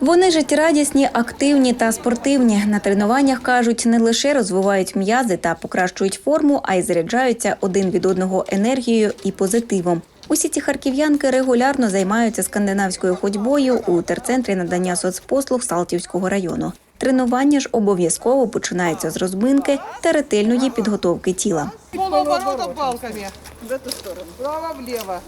Вони життєрадісні, активні та спортивні. На тренуваннях кажуть, не лише розвивають м'язи та покращують форму, а й заряджаються один від одного енергією і позитивом. Усі ці харків'янки регулярно займаються скандинавською ходьбою у терцентрі надання соцпослуг Салтівського району. Тренування ж обов'язково починається з розминки та ретельної підготовки тіла. Полоборота палками. В эту сторону. Вправо-влево.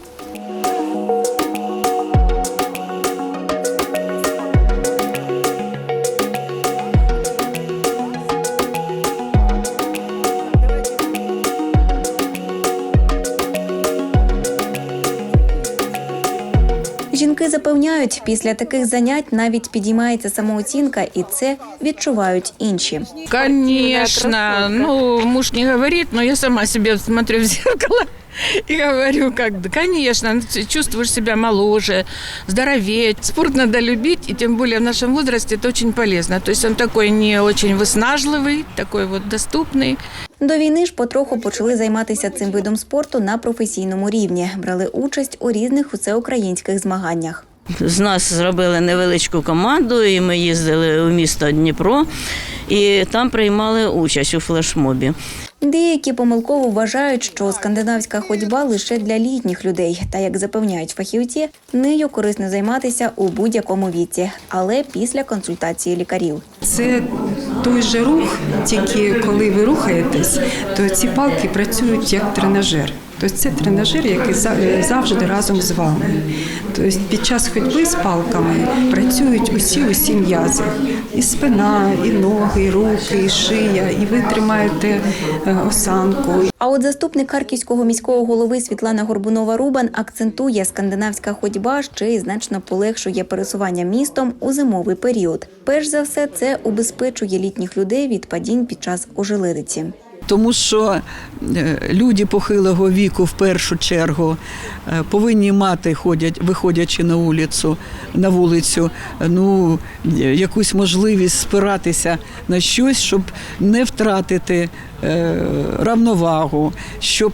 Жінки запевняють, після таких занять навіть підіймається самооцінка, і це відчувають інші. Звісно, Ну, муж не говорить, но я сама себе смотрю в зеркало и говорю, как, да, конечно, ну, ты чувствуешь себя моложе, здоровее. Спорт надо любить, и тем более в нашем возрасте это очень полезно. То есть он такой не очень выснажливый, такой вот доступный. До війни ж потроху почали займатися цим видом спорту на професійному рівні. Брали участь у різних всеукраїнських змаганнях. З нас зробили невеличку команду, і ми їздили у місто Дніпро, і там приймали участь у флешмобі. Деякі помилково вважають, що скандинавська ходьба лише для літніх людей. Та як запевняють фахівці, нею корисно займатися у будь-якому віці, але після консультації лікарів. Це той же рух, тільки коли ви рухаєтесь, то ці палки працюють як тренажер. Тобто це тренажер, який за- завжди разом з вами. Тобто під час ходьби з палками працюють усі усі м'язи. І спина, і ноги, і руки, і шия, і ви тримаєте е, осанку, А от заступник харківського міського голови Світлана Горбунова-Рубан акцентує, скандинавська ходьба ще й значно полегшує пересування містом у зимовий період. Перш за все, це убезпечує літніх людей від падінь під час ожеледиці. Тому що е, люди похилого віку в першу чергу е, повинні мати, ходять, виходячи на вулицю, на вулицю, ну, е, якусь можливість спиратися на щось, щоб не втратити равновагу, щоб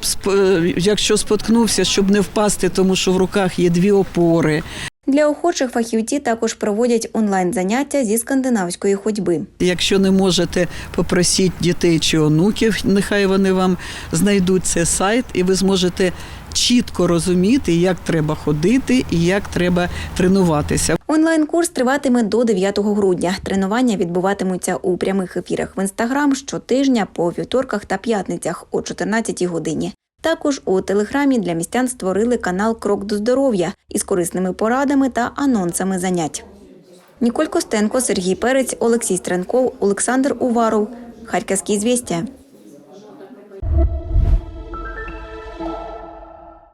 якщо споткнувся, щоб не впасти, тому що в руках є дві опори. Для охочих фахівці також проводять онлайн-заняття зі скандинавської ходьби. Якщо не можете, попросіть дітей чи онуків, нехай вони вам знайдуть цей сайт, і ви зможете чітко розуміти, як треба ходити і як треба тренуватися. Онлайн-курс триватиме до 9 грудня. Тренування відбуватимуться у прямих ефірах в інстаграм щотижня по вівторках та п'ятницях о 14 годині. Також у телеграмі для містян створили канал Крок до здоров'я із корисними порадами та анонсами занять. Ніколь Костенко, Сергій Перець, Олексій Стренков, Олександр Уваров. Харківські звістя.